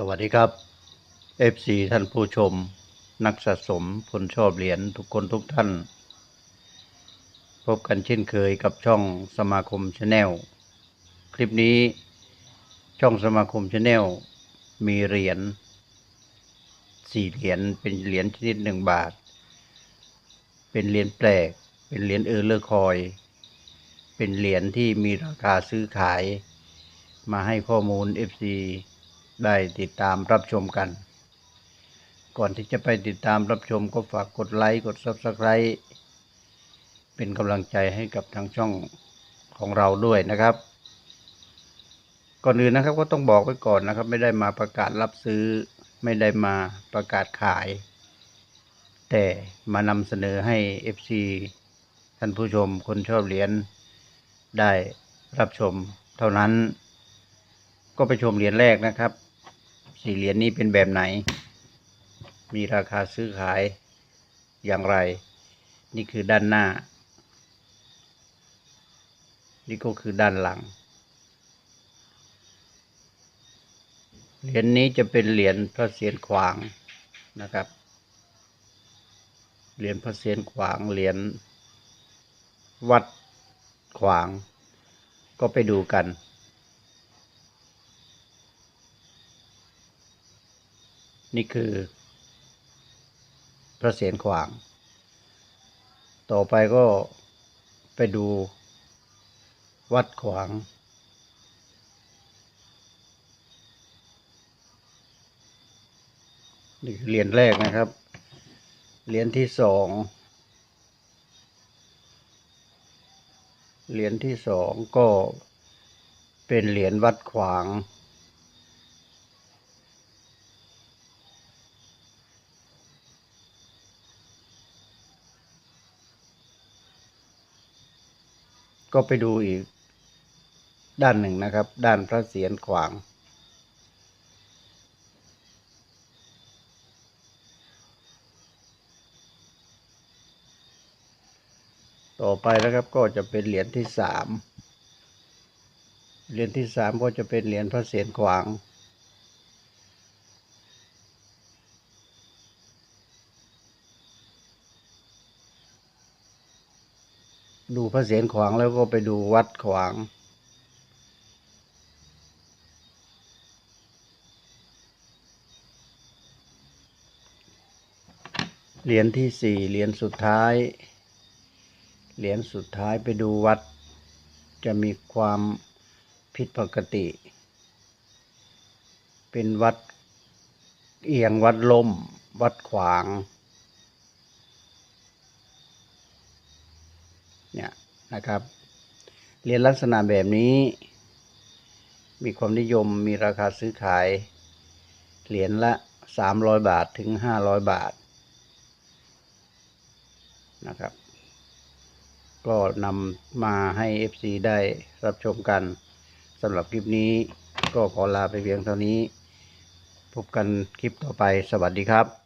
สวัสดีครับ FC ท่านผู้ชม นักสะสมคนชอบเหรียญทุกคนทุกท่าน พบกันเช่นเคยกับช่องสมาคมชาแนลคลิปนี้ช่องสมาคมชาแนลมีเหรียญสี่เหรียญเป็นเหรียญชนิดหนึ่งบาท เป็นเหรียญแปลก เป็นเหรียญเออร์เลอร์คอย เป็นเหรียญที่มีราคาซื้อขาย มาให้ข้อมูล FC ได้ติดตามรับชมกัน ก่อนที่จะไปติดตามรับชมก็ฝากกดไลค์กด Subscribe เป็นกำลังใจให้กับทางช่องของเราด้วยนะครับ ก่อนอื่นนะครับก็ต้องบอกไว้ก่อนนะครับ ไม่ได้มาประกาศรับซื้อ ไม่ได้มาประกาศขาย แต่มานำเสนอให้ FC ท่านผู้ชมคนชอบเหรียญได้รับชมเท่านั้น ก็ไปชมเหรียญแรกนะครับ สี่เหรียญนี้เป็นแบบไหน มีราคาซื้อขายอย่างไร นี่คือด้านหน้า นี่ก็คือด้านหลัง เหรียญนี้จะเป็นเหรียญพระเศียรขวางนะครับ เหรียญพระเศียรขวาง เหรียญวัดขวาง ก็ไปดูกัน นี่คือ พระเศียรขวาง ต่อไปก็ไปดูวัดขวาง นี่คือเหรียญแรกนะครับ เหรียญที่สอง เหรียญที่สองก็เป็นเหรียญวัดขวาง ก็ไปดูอีก ด้านหนึ่งนะครับ ด้านพระเศียรขวางต่อไปนะครับก็จะเป็นเหรียญที่สามเหรียญที่สามก็จะเป็นเหรียญพระเศียรขวาง ดูพระเศียรขวางแล้วก็ไปดูวัดขวาง เหรียญที่สี่เหรียญสุดท้าย เหรียญสุดท้ายไปดูวัด จะมีความผิดปกติ เป็นวัดเอียงวัดล่ม วัดขวาง เนี่ยนะครับ เหรียญลักษณะแบบนี้ มีความนิยมมีราคาซื้อขาย เหรียญละสามร้อยบาทถึงห้าร้อยบาทนะครับ ก็นำมาให้ FC ได้รับชมกันสำหรับคลิปนี้ก็ขอลาไปเพียงเท่านี้ พบกันคลิปต่อไปสวัสดีครับ